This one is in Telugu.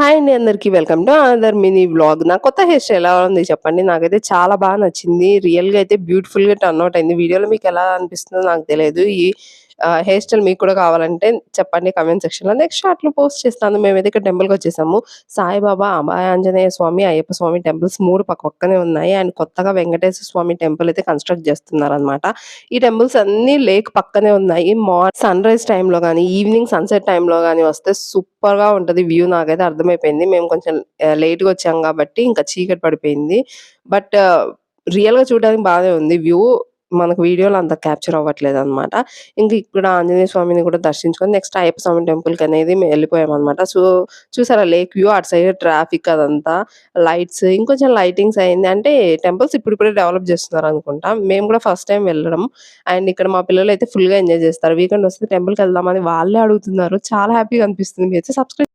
హాయ్ అండి అందరికీ welcome to another mini vlog. నా కొత్త హెయిర్ స్టైల్ ఎలా ఉంది చెప్పండి? నాకైతే చాలా బాగా నచ్చింది. రియల్గా అయితే బ్యూటిఫుల్గా టర్న్ అవుట్ అయింది. వీడియోలో మీకు ఎలా అనిపిస్తుందో నాకు తెలియదు. ఈ హెయిర్ స్టైల్ మీకు కూడా కావాలంటే చెప్పండి కమెంట్ సెక్షన్లో. నెక్స్ట్ షార్ట్లో పోస్ట్ చేస్తాను. మేమైతే ఇక్కడ టెంపుల్కి వచ్చేసాము. సాయిబాబా అభయ ఆంజనేయ స్వామి అయ్యప్ప స్వామి టెంపుల్స్ మూడు పక్క పక్కనే ఉన్నాయి. అండ్ కొత్తగా వెంకటేశ్వర స్వామి టెంపుల్ అయితే కన్స్ట్రక్ట్ చేస్తున్నారు అనమాట ఈ టెంపుల్స్ అన్ని లేక్ పక్కనే ఉన్నాయి. మార్నింగ్ సన్ రైజ్ టైంలో కానీ ఈవినింగ్ సన్సెట్ టైంలో కానీ వస్తే సూపర్గా ఉంటుంది వ్యూ నాకైతే అర్థమైపోయింది. మేము కొంచెం లేట్గా వచ్చాం కాబట్టి ఇంకా చీకటి పడిపోయింది. బట్ రియల్గా చూడడానికి బాగానే ఉంది. వ్యూ మనకు వీడియోలో అంత క్యాప్చర్ అవ్వట్లేదు అనమాట ఇంక ఇక్కడ ఆంజనేయ స్వామిని కూడా దర్శించుకొని నెక్స్ట్ అయ్యప్ప స్వామి టెంపుల్కి అనేది మేము వెళ్ళిపోయాం అనమాట సో చూసారా లేక్ వ్యూ అటు సైడ్ ట్రాఫిక్ అదంతా లైట్స్ ఇంకొంచెం లైటింగ్స్ అయింది. అంటే టెంపుల్స్ ఇప్పుడిప్పుడే డెవలప్ చేస్తున్నారు అనుకుంటా. మేము కూడా ఫస్ట్ టైం వెళ్ళడం. అండ్ ఇక్కడ మా పిల్లలు అయితే ఫుల్గా ఎంజాయ్ చేస్తారు. వీకెండ్ వస్తే టెంపుల్కి వెళ్దామని వాళ్ళే అడుగుతున్నారు. చాలా హ్యాపీగా అనిపిస్తుంది. మీరు అయితే సబ్స్క్రైబ్